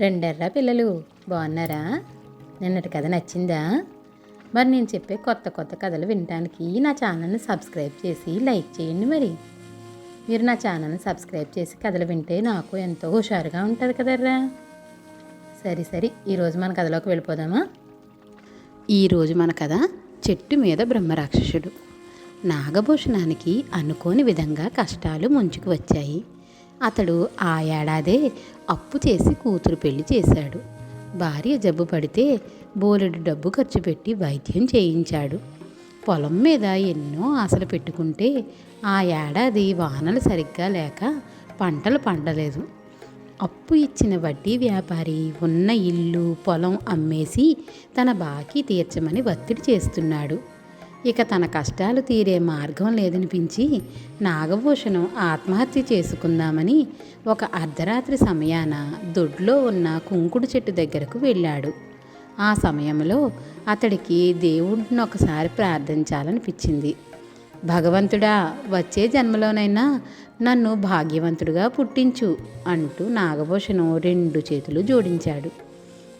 రెండెర్రా పిల్లలు? బాగున్నారా? నిన్నటి కథ నచ్చిందా? మరి నేను చెప్పే కొత్త కొత్త కథలు వినడానికి నా ఛానల్ని సబ్స్క్రైబ్ చేసి లైక్ చేయండి మరి. మీరు నా ఛానల్ని సబ్స్క్రైబ్ చేసి కథలు వింటే నాకు ఎంతో హుషారుగా ఉంటుంది కదర్రా. సరే సరే ఈరోజు మన కథలోకి వెళ్ళిపోదామా? ఈరోజు మన కథ చెట్టు మీద బ్రహ్మరాక్షసుడు. నాగభూషణానికి అనుకోని విధంగా కష్టాలు ముంచుకు వచ్చాయి. అతడు ఆ ఏడాదే అప్పు చేసి కూతురు పెళ్ళి చేశాడు. భార్య జబ్బు పడితే బోలెడు డబ్బు ఖర్చు పెట్టి వైద్యం చేయించాడు. పొలం మీద ఎన్నో ఆశలు పెట్టుకుంటే ఆ ఏడాది వానలు సరిగ్గా లేక పంటలు పండలేదు. అప్పు ఇచ్చిన వడ్డీ వ్యాపారి ఉన్న ఇల్లు పొలం అమ్మేసి తన బాకీ తీర్చమని ఒత్తిడి చేస్తున్నాడు. ఇక తన కష్టాలు తీరే మార్గం లేదనిపించి నాగభూషణం ఆత్మహత్య చేసుకుందామని ఒక అర్ధరాత్రి సమయాన దొడ్లో ఉన్న కుంకుడు చెట్టు దగ్గరకు వెళ్ళాడు. ఆ సమయంలో అతడికి దేవుడిని ఒకసారి ప్రార్థించాలనిపించింది. భగవంతుడా వచ్చే జన్మలోనైనా నన్ను భాగ్యవంతుడిగా పుట్టించు అంటూ నాగభూషణం రెండు చేతులు జోడించాడు.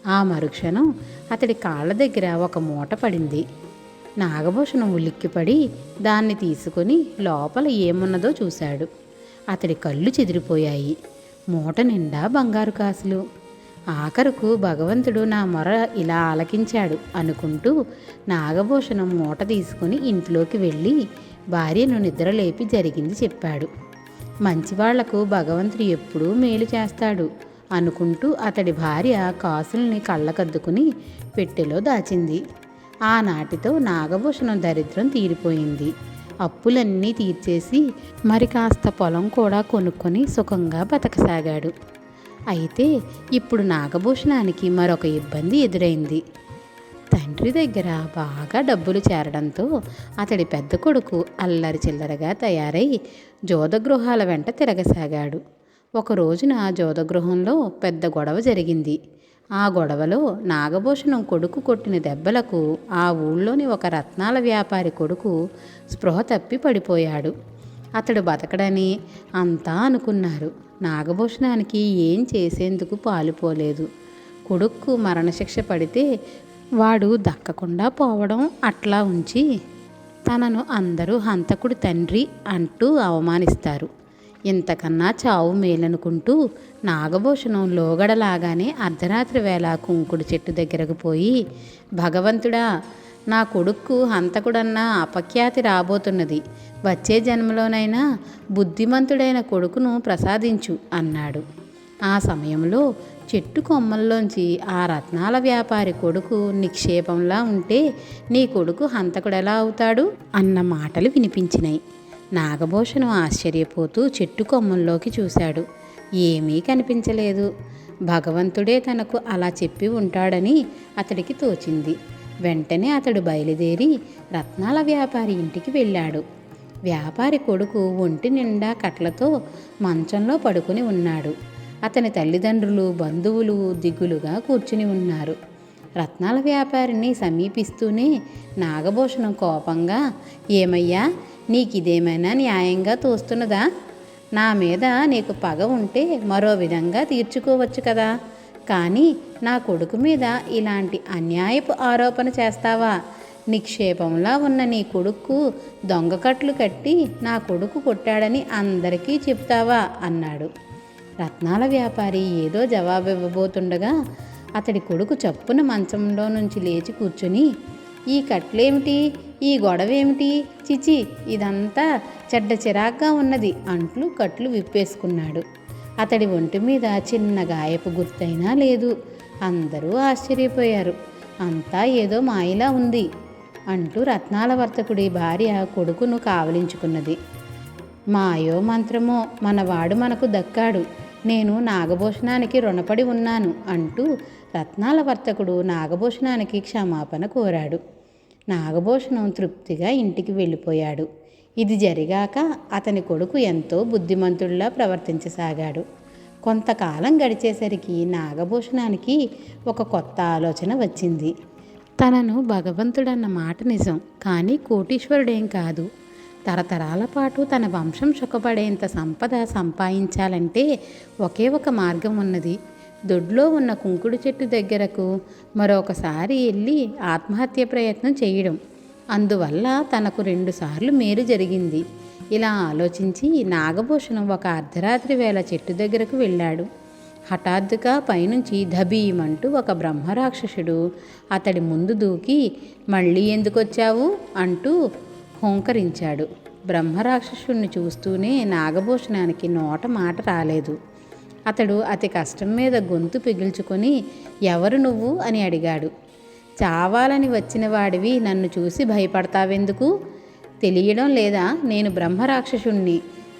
ఆ మరుక్షణం అతడి కాళ్ళ దగ్గర ఒక మూట పడింది. నాగభూషణం ఉలిక్కిపడి దాన్ని తీసుకొని లోపల ఏమున్నదో చూశాడు. అతడి కళ్ళు చెదిరిపోయాయి. మూట నిండా బంగారు కాసులు. ఆఖరుకు భగవంతుడు నా మొర ఇలా ఆలకించాడు అనుకుంటూ నాగభూషణం మూట తీసుకుని ఇంట్లోకి వెళ్ళి భార్యను నిద్రలేపి జరిగింది చెప్పాడు. మంచివాళ్ళకు భగవంతుడు ఎప్పుడూ మేలు చేస్తాడు అనుకుంటూ అతడి భార్య కాసుల్ని కళ్ళకద్దుకుని పెట్టెలో దాచింది. ఆనాటితో నాగభూషణం దరిద్రం తీరిపోయింది. అప్పులన్నీ తీర్చేసి మరి కాస్త పొలం కూడా కొనుక్కొని సుఖంగా బతకసాగాడు. అయితే ఇప్పుడు నాగభూషణానికి మరొక ఇబ్బంది ఎదురైంది. తండ్రి దగ్గర బాగా డబ్బులు చేరడంతో అతడి పెద్ద కొడుకు అల్లరి చిల్లరగా తయారై జోదగృహాల వెంట తిరగసాగాడు. ఒక రోజున జోదగృహంలో పెద్ద గొడవ జరిగింది. ఆ గొడవలో నాగభూషణం కొడుకు కొట్టిన దెబ్బలకు ఆ ఊళ్ళోని ఒక రత్నాల వ్యాపారి కొడుకు స్పృహ తప్పి పడిపోయాడు. అతడు బతకడని అంతా అనుకున్నారు. నాగభూషణానికి ఏం చేసేందుకు పాలుపోలేదు. కొడుక్కు మరణశిక్ష పడితే వాడు దక్కకుండా పోవడం అట్లా ఉంచి తనను అందరూ హంతకుడు తండ్రి అంటూ అవమానిస్తారు. ఇంతకన్నా చావు మేలనుకుంటూ నాగభూషణం లోగడలాగానే అర్ధరాత్రి వేళ కుంకుడు చెట్టు దగ్గరకు పోయి భగవంతుడా నా కొడుక్కు హంతకుడన్న అపఖ్యాతి రాబోతున్నది. వచ్చే జన్మలోనైనా బుద్ధిమంతుడైన కొడుకును ప్రసాదించు అన్నాడు. ఆ సమయంలో చెట్టు కొమ్మల్లోంచి ఆ రత్నాల వ్యాపారి కొడుకు నిక్షేపంలా ఉంటే నీ కొడుకు హంతకుడెలా అవుతాడు? అన్న మాటలు వినిపించినాయి. నాగభూషణం ఆశ్చర్యపోతూ చెట్టు కొమ్మల్లోకి చూశాడు. ఏమీ కనిపించలేదు. భగవంతుడే తనకు అలా చెప్పి ఉంటాడని అతడికి తోచింది. వెంటనే అతడు బయలుదేరి రత్నాల వ్యాపారి ఇంటికి వెళ్ళాడు. వ్యాపారి కొడుకు ఒంటి నిండా కట్లతో మంచంలో పడుకుని ఉన్నాడు. అతని తల్లిదండ్రులు బంధువులు దిగులుగా కూర్చుని ఉన్నారు. రత్నాల వ్యాపారిని సమీపిస్తూనే నాగభూషణం కోపంగా ఏమయ్యా నీకు ఇదేమైనా న్యాయంగా తోస్తున్నదా? నా మీద నీకు పగ ఉంటే మరో విధంగా తీర్చుకోవచ్చు కదా. కానీ నా కొడుకు మీద ఇలాంటి అన్యాయపు ఆరోపణ చేస్తావా? నిక్షేపంలా ఉన్న నీ కొడుకు దొంగకట్లు కట్టి నా కొడుకు కొట్టాడని అందరికీ చెప్తావా? అన్నాడు. రత్నాల వ్యాపారి ఏదో జవాబు ఇవ్వబోతుండగా అతడి కొడుకు చప్పున మంచంలో నుంచి లేచి కూర్చుని ఈ కట్లేమిటి? ఈ గొడవేమిటి? చిచి ఇదంతా చెడ్డ చిరాగ్గా ఉన్నది అంట్లు కట్లు విప్పేసుకున్నాడు. అతడి ఒంటి మీద చిన్న గాయపు గుర్తైనా లేదు. అందరూ ఆశ్చర్యపోయారు. అంతా ఏదో మాయలా ఉంది అంటూ రత్నాల వర్తకుడి భార్య కొడుకును కావలించుకున్నది. మాయో మంత్రమో మనవాడు మనకు దక్కాడు. నేను నాగభూషణానికి రుణపడి ఉన్నాను అంటూ రత్నాల వర్తకుడు నాగభూషణానికి క్షమాపణ కోరాడు. నాగభూషణం తృప్తిగా ఇంటికి వెళ్ళిపోయాడు. ఇది జరిగాక అతని కొడుకు ఎంతో బుద్ధిమంతుడిలా ప్రవర్తించసాగాడు. కొంతకాలం గడిచేసరికి నాగభూషణానికి ఒక కొత్త ఆలోచన వచ్చింది. తనను భగవంతుడన్న మాట నిజం కానీ కోటీశ్వరుడేం కాదు. తరతరాల పాటు తన వంశం సుఖపడేంత సంపద సంపాదించాలంటే ఒకే ఒక మార్గం ఉన్నది. దొడ్లో ఉన్న కుంకుడు చెట్టు దగ్గరకు మరొకసారి వెళ్ళి ఆత్మహత్య ప్రయత్నం చేయడం. అందువల్ల తనకు రెండుసార్లు మేలు జరిగింది. ఇలా ఆలోచించి నాగభూషణం ఒక అర్ధరాత్రి వేళ చెట్టు దగ్గరకు వెళ్ళాడు. హఠాత్తుగా పైనుంచి ధబీమంటూ ఒక బ్రహ్మరాక్షసుడు అతడి ముందు దూకి మళ్ళీ ఎందుకొచ్చావు? అంటూ హుంకరించాడు. బ్రహ్మరాక్షసుణ్ణి చూస్తూనే నాగభూషణానికి నోట మాట రాలేదు. అతడు అతి కష్టం మీద గొంతు పిగిల్చుకొని ఎవరు నువ్వు? అని అడిగాడు. చావాలని వచ్చిన వాడివి నన్ను చూసి భయపడతావెందుకు? తెలియడం లేదా? నేను బ్రహ్మరాక్షసుణ్ణి.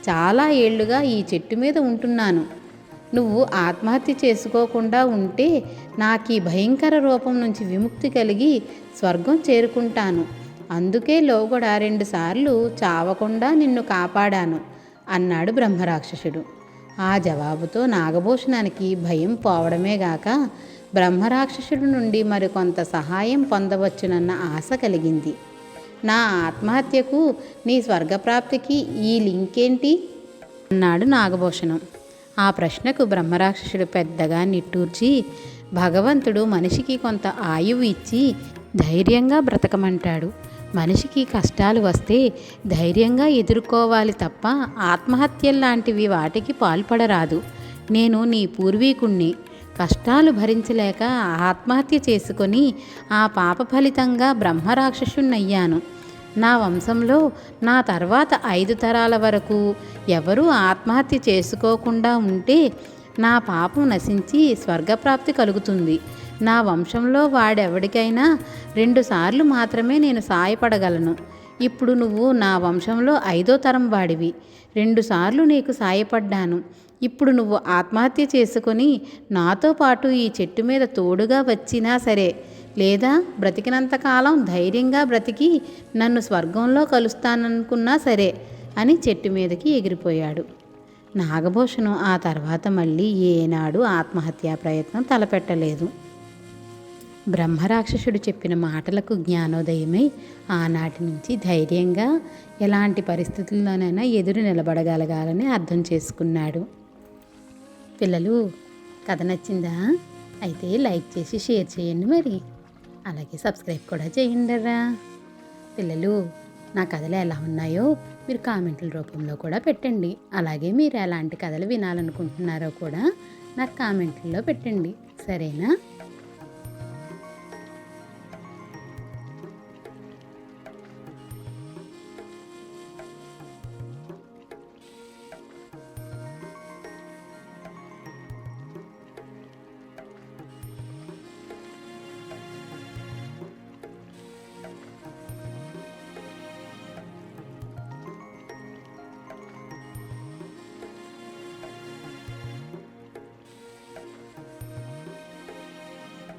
చాలా ఏళ్ళుగా ఈ చెట్టు మీద ఉంటున్నాను. నువ్వు ఆత్మహత్య చేసుకోకుండా ఉంటే నాకు ఈ భయంకర రూపం నుంచి విముక్తి కలిగి స్వర్గం చేరుకుంటాను. అందుకే లోగడ రెండుసార్లు చావకుండా నిన్ను కాపాడాను అన్నాడు బ్రహ్మరాక్షసుడు. ఆ జవాబుతో నాగభూషణానికి భయం పోవడమే గాక బ్రహ్మరాక్షసుడి నుండి మరికొంత సహాయం పొందవచ్చునన్న ఆశ కలిగింది. నా ఆత్మహత్యకు నీ స్వర్గప్రాప్తికి ఈ లింక్ ఏంటి అన్నాడు నాగభూషణం. ఆ ప్రశ్నకు బ్రహ్మరాక్షసుడు పెద్దగా నిట్టూర్చి భగవంతుడు మనిషికి కొంత ఆయువు ఇచ్చి ధైర్యంగా బ్రతకమంటాడు. మనిషికి కష్టాలు వస్తే ధైర్యంగా ఎదుర్కోవాలి తప్ప ఆత్మహత్యల్లాంటివి వాటికి పాల్పడరాదు. నేను నీ పూర్వీకుణ్ణి. కష్టాలు భరించలేక ఆత్మహత్య చేసుకొని ఆ పాప ఫలితంగా బ్రహ్మరాక్షసుణ్ణయ్యాను. నా వంశంలో నా తర్వాత ఐదు తరాల వరకు ఎవరూ ఆత్మహత్య చేసుకోకుండా ఉంటే నా పాపం నశించి స్వర్గప్రాప్తి కలుగుతుంది. నా వంశంలో వాడెవడికైనా రెండుసార్లు మాత్రమే నేను సాయపడగలను. ఇప్పుడు నువ్వు నా వంశంలో ఐదో తరం వాడివి. రెండుసార్లు నీకు సాయపడ్డాను. ఇప్పుడు నువ్వు ఆత్మహత్య చేసుకొని నాతో పాటు ఈ చెట్టు మీద తోడుగా వచ్చినా సరే లేదా బ్రతికినంతకాలం ధైర్యంగా బ్రతికి నన్ను స్వర్గంలో కలుస్తాననుకున్నా సరే అని చెట్టు మీదకి ఎగిరిపోయాడు. నాగభూషణం ఆ తర్వాత మళ్ళీ ఏనాడు ఆత్మహత్యా ప్రయత్నం తలపెట్టలేదు. బ్రహ్మరాక్షసుడు చెప్పిన మాటలకు జ్ఞానోదయమై ఆనాటి నుంచి ధైర్యంగా ఎలాంటి పరిస్థితుల్లోనైనా ఎదురు నిలబడగలగాలని అర్థం చేసుకున్నాడు. పిల్లలు కథ నచ్చిందా? అయితే లైక్ చేసి షేర్ చేయండి మరి. అలాగే సబ్స్క్రైబ్ కూడా చేయండిరా. పిల్లలు నా కథలు ఎలా ఉన్నాయో మీరు కామెంట్ల రూపంలో కూడా పెట్టండి. అలాగే మీరు ఎలాంటి కథలు వినాలనుకుంటున్నారో కూడా నాకు కామెంట్లలో పెట్టండి. సరేనా?